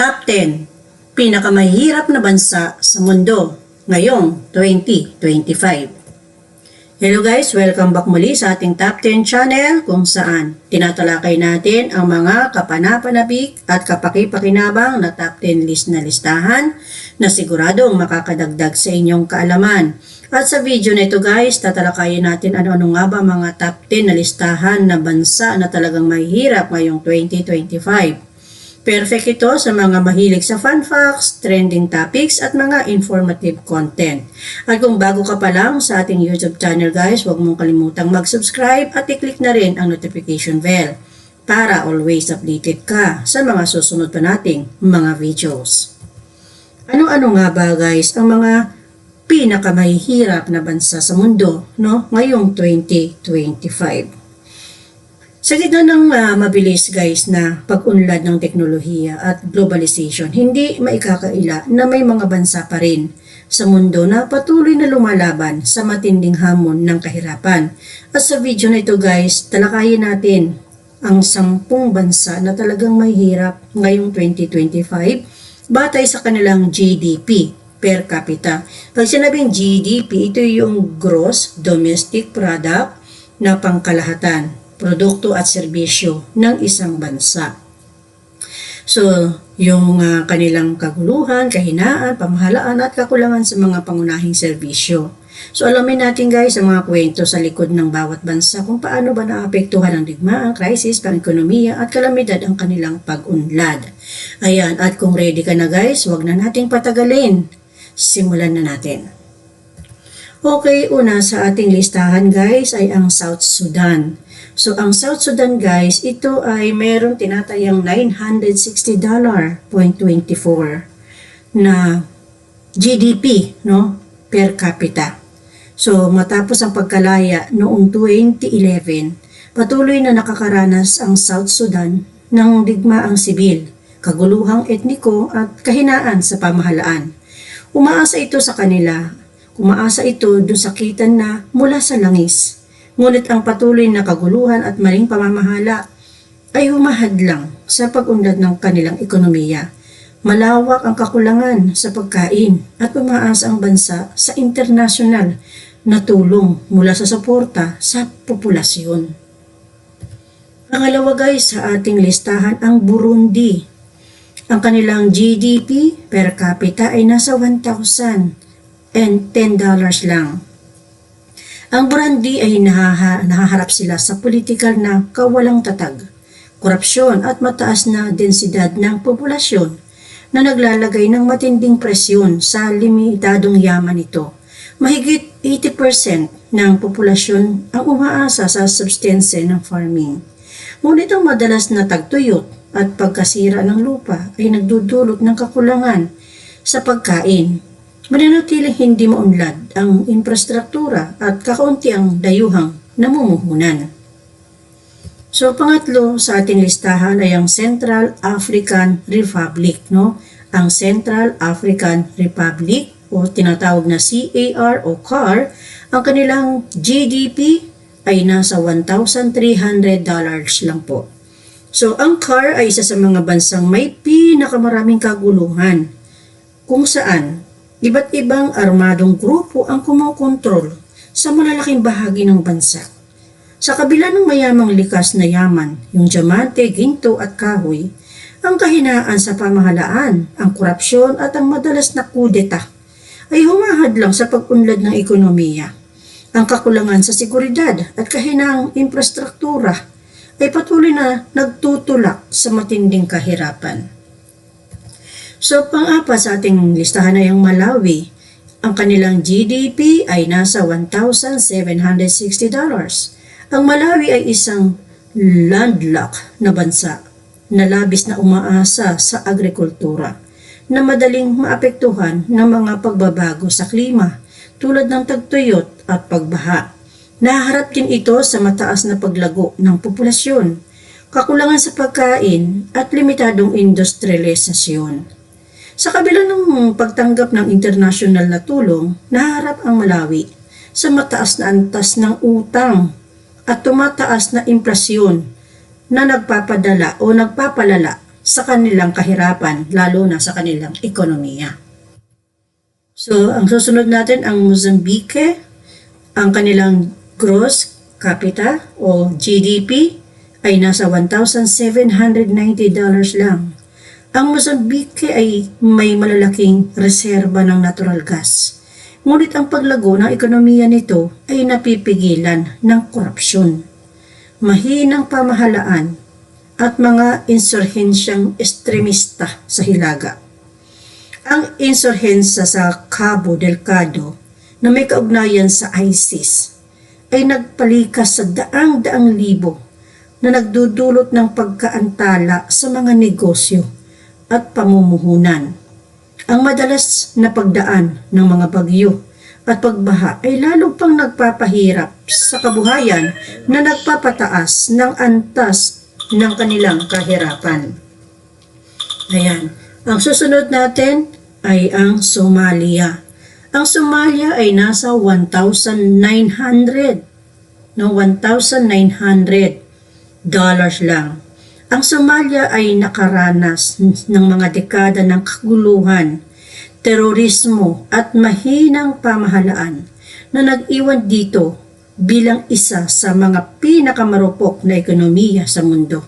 Top 10 Pinakamahirap na bansa sa mundo ngayong 2025. Hello guys, welcome back muli sa ating Top 10 channel kung saan tinatalakay natin ang mga kapanapanabik at kapakipakinabang na Top 10 list na listahan na siguradong makakadagdag sa inyong kaalaman. At sa video na ito guys, tatalakayin natin ano-ano nga ba mga top 10 na listahan na bansa na talagang mahihirap ngayong 2025. Perfect ito sa mga mahilig sa fun facts, trending topics at mga informative content. At kung bago ka pa lang sa ating YouTube channel guys, huwag mong kalimutang mag-subscribe at i-click na rin ang notification bell para always updated ka sa mga susunod pa nating mga videos. Ano-ano nga ba guys ang mga pinakamahihirap na bansa sa mundo no ngayong 2025? Sa gitna ng ah, mabilis guys na pag-unlad ng teknolohiya at globalization, hindi maikakaila na may mga bansa pa rin sa mundo na patuloy na lumalaban sa matinding hamon ng kahirapan. At sa video na ito guys, talakayin natin ang sampung bansa na talagang mahirap ngayong 2025 batay sa kanilang GDP per capita. Pag sinabing GDP, ito yung gross domestic product na pangkalahatan produkto at serbisyo ng isang bansa. So, yung uh, kanilang kaguluhan, kahinaan, pamahalaan at kakulangan sa mga pangunahing serbisyo. So, alamin natin guys ang mga kwento sa likod ng bawat bansa kung paano ba naapektuhan ng digmaan, crisis, pang-ekonomiya at kalamidad ang kanilang pag-unlad. Ayan, at kung ready ka na guys, wag na nating patagalin. Simulan na natin. Okay, una sa ating listahan guys ay ang South Sudan. So, ang South Sudan guys, ito ay meron tinatayang $960.24 na GDP no, per capita. So, matapos ang pagkalaya noong 2011, patuloy na nakakaranas ang South Sudan ng digmaang sibil, kaguluhang etniko at kahinaan sa pamahalaan. Umaasa ito sa kanila, umaasa ito doon sa kitan na mula sa langis Ngunit ang patuloy na kaguluhan at maling pamamahala ay humahadlang sa pag-unlad ng kanilang ekonomiya. Malawak ang kakulangan sa pagkain at umaasa ang bansa sa internasyonal na tulong mula sa suporta sa populasyon. Pangalawa guys sa ating listahan ang Burundi. Ang kanilang GDP per capita ay nasa 1,010 dollars lang ang Burundi ay nahaha, nahaharap sila sa politikal na kawalang tatag, korupsyon at mataas na densidad ng populasyon na naglalagay ng matinding presyon sa limitadong yaman nito. Mahigit 80% ng populasyon ang umaasa sa substance ng farming. Ngunit ang madalas na tagtuyot at pagkasira ng lupa ay nagdudulot ng kakulangan sa pagkain mananatiling hindi maunlad ang infrastruktura at kakaunti ang dayuhang namumuhunan. So pangatlo sa ating listahan ay ang Central African Republic, no? Ang Central African Republic o tinatawag na CAR o CAR, ang kanilang GDP ay nasa 1,300 dollars lang po. So ang CAR ay isa sa mga bansang may pinakamaraming kaguluhan kung saan Iba't ibang armadong grupo ang kumokontrol sa malalaking bahagi ng bansa. Sa kabila ng mayamang likas na yaman, yung diamante, ginto at kahoy, ang kahinaan sa pamahalaan, ang korupsyon at ang madalas na kudeta ay humahadlang sa pag-unlad ng ekonomiya. Ang kakulangan sa seguridad at kahinaang infrastruktura ay patuloy na nagtutulak sa matinding kahirapan. So, pang-apat sa ating listahan ay ang Malawi. Ang kanilang GDP ay nasa $1,760. Ang Malawi ay isang landlocked na bansa na labis na umaasa sa agrikultura na madaling maapektuhan ng mga pagbabago sa klima tulad ng tagtuyot at pagbaha. Naharap din ito sa mataas na paglago ng populasyon, kakulangan sa pagkain at limitadong industrialisasyon. Sa kabila ng pagtanggap ng international na tulong, naharap ang Malawi sa mataas na antas ng utang at tumataas na inflasyon na nagpapadala o nagpapalala sa kanilang kahirapan, lalo na sa kanilang ekonomiya. So, ang susunod natin ang Mozambique, ang kanilang gross capita o GDP ay nasa $1,790 lang. Ang Mozambique ay may malalaking reserba ng natural gas. Ngunit ang paglago ng ekonomiya nito ay napipigilan ng korupsyon, mahinang pamahalaan at mga insurhensyang estremista sa hilaga. Ang insurhensya sa Cabo Delgado na may kaugnayan sa ISIS ay nagpalikas sa daang-daang libo na nagdudulot ng pagkaantala sa mga negosyo at pamumuhunan. Ang madalas na pagdaan ng mga bagyo at pagbaha ay lalo pang nagpapahirap sa kabuhayan na nagpapataas ng antas ng kanilang kahirapan. Ayan. Ang susunod natin ay ang Somalia. Ang Somalia ay nasa 1,900 no 1,900 dollars lang. Ang Somalia ay nakaranas ng mga dekada ng kaguluhan, terorismo at mahinang pamahalaan na nag-iwan dito bilang isa sa mga pinakamarupok na ekonomiya sa mundo.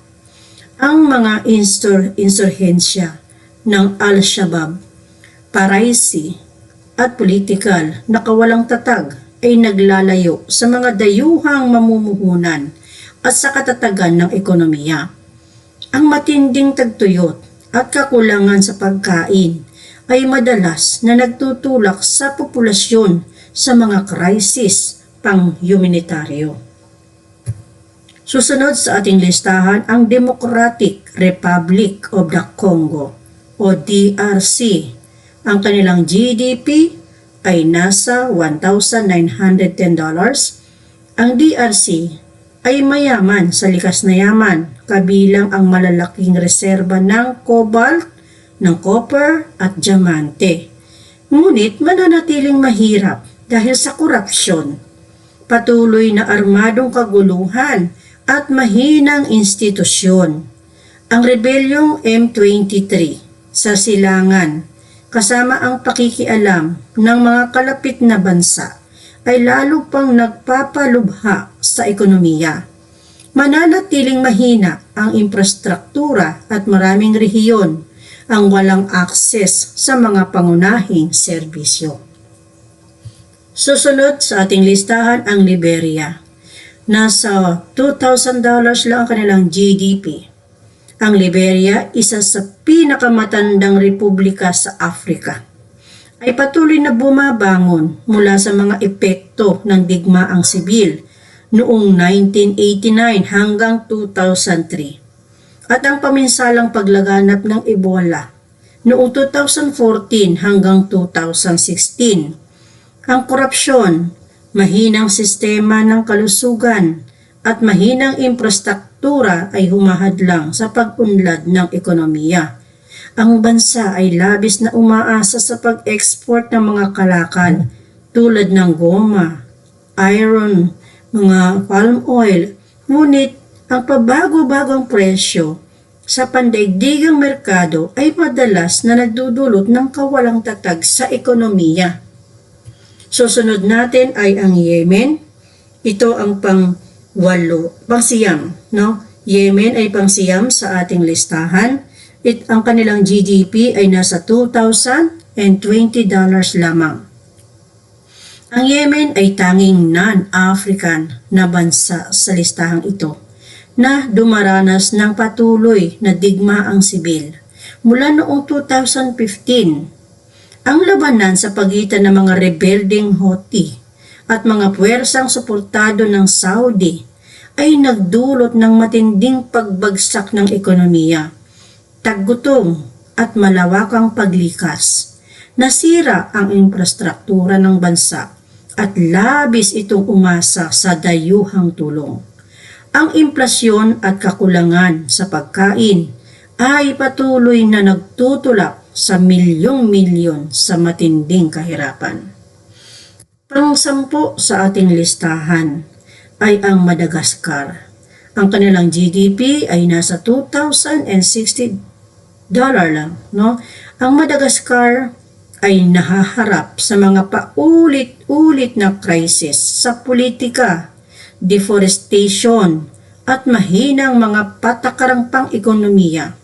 Ang mga insur insurhensya ng Al-Shabaab, Paraisi at politikal na kawalang tatag ay naglalayo sa mga dayuhang mamumuhunan at sa katatagan ng ekonomiya. Ang matinding tagtuyot at kakulangan sa pagkain ay madalas na nagtutulak sa populasyon sa mga krisis pang-humanitaryo. Susunod sa ating listahan ang Democratic Republic of the Congo o DRC. Ang kanilang GDP ay nasa $1,910. Ang DRC ay mayaman sa likas na yaman, kabilang ang malalaking reserba ng cobalt, ng copper at diamante. Ngunit mananatiling mahirap dahil sa korupsyon, patuloy na armadong kaguluhan at mahinang institusyon. Ang rebelyong M23 sa silangan kasama ang pakikialam ng mga kalapit na bansa ay lalo pang nagpapalubha sa ekonomiya. Mananatiling mahina ang infrastruktura at maraming rehiyon ang walang akses sa mga pangunahing serbisyo. Susunod sa ating listahan ang Liberia. Nasa $2,000 lang ang kanilang GDP. Ang Liberia, isa sa pinakamatandang republika sa Afrika ay patuloy na bumabangon mula sa mga epekto ng digmaang sibil noong 1989 hanggang 2003 at ang paminsalang paglaganap ng Ebola noong 2014 hanggang 2016. Ang korupsyon, mahinang sistema ng kalusugan at mahinang infrastruktura ay humahadlang sa pag-unlad ng ekonomiya ang bansa ay labis na umaasa sa pag-export ng mga kalakal tulad ng goma, iron, mga palm oil. Ngunit ang pabago-bagong presyo sa pandaigdigang merkado ay madalas na nagdudulot ng kawalang tatag sa ekonomiya. Susunod natin ay ang Yemen. Ito ang pang walo, pang siyam, no? Yemen ay pang siyam sa ating listahan it, ang kanilang GDP ay nasa $2,020 lamang. Ang Yemen ay tanging non-African na bansa sa listahang ito na dumaranas ng patuloy na digmaang sibil mula noong 2015. Ang labanan sa pagitan ng mga rebelding Houthi at mga puwersang suportado ng Saudi ay nagdulot ng matinding pagbagsak ng ekonomiya taggutom at malawakang paglikas. Nasira ang infrastruktura ng bansa at labis itong umasa sa dayuhang tulong. Ang implasyon at kakulangan sa pagkain ay patuloy na nagtutulak sa milyong-milyon sa matinding kahirapan. Pang-sampu sa ating listahan ay ang Madagascar. Ang kanilang GDP ay nasa 2,060 dollar lang, no? Ang Madagascar ay nahaharap sa mga paulit-ulit na crisis sa politika, deforestation, at mahinang mga patakarang pang-ekonomiya.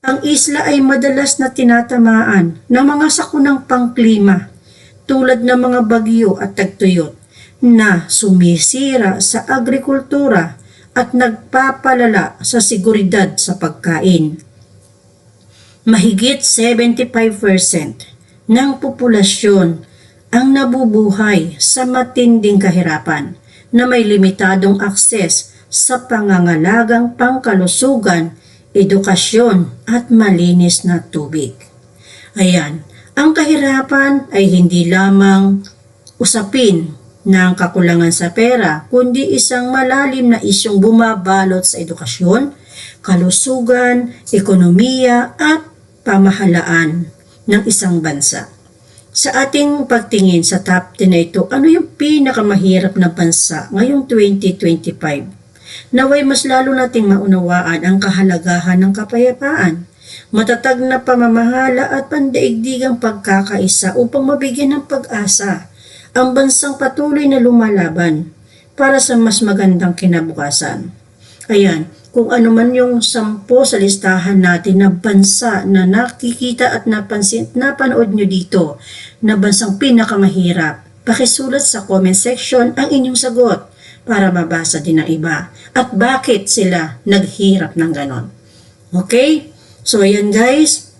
Ang isla ay madalas na tinatamaan ng mga sakunang pangklima tulad ng mga bagyo at tagtuyot na sumisira sa agrikultura at nagpapalala sa seguridad sa pagkain. Mahigit 75% ng populasyon ang nabubuhay sa matinding kahirapan na may limitadong akses sa pangangalagang pangkalusugan, edukasyon at malinis na tubig. Ayan, ang kahirapan ay hindi lamang usapin ng kakulangan sa pera, kundi isang malalim na isyong bumabalot sa edukasyon, kalusugan, ekonomiya at pamahalaan ng isang bansa. Sa ating pagtingin sa top 10 na ito, ano yung pinakamahirap na bansa ngayong 2025? Naway mas lalo nating maunawaan ang kahalagahan ng kapayapaan, matatag na pamamahala at pandaigdigang pagkakaisa upang mabigyan ng pag-asa ang bansang patuloy na lumalaban para sa mas magandang kinabukasan. Ayan, kung ano man yung sampo sa listahan natin na bansa na nakikita at napansin, napanood nyo dito na bansang pinakamahirap, pakisulat sa comment section ang inyong sagot para mabasa din ng iba at bakit sila naghirap ng ganon. Okay? So, ayan guys.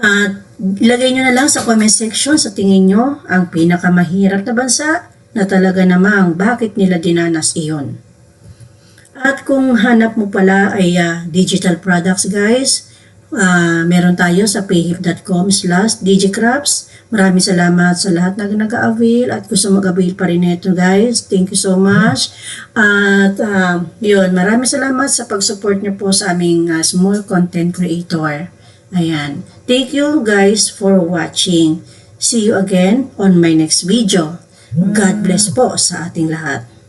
At ilagay nyo na lang sa comment section sa tingin nyo ang pinakamahirap na bansa na talaga namang bakit nila dinanas iyon. At kung hanap mo pala ay ah, digital products guys, ah, meron tayo sa payhip.com slash digicraps. Maraming salamat sa lahat na nag-avail at gusto mag-avail pa rin ito guys. Thank you so much. At ah, yun, maraming salamat sa pag-support niyo po sa aming ah, small content creator. Ayan. Thank you guys for watching. See you again on my next video. God bless po sa ating lahat.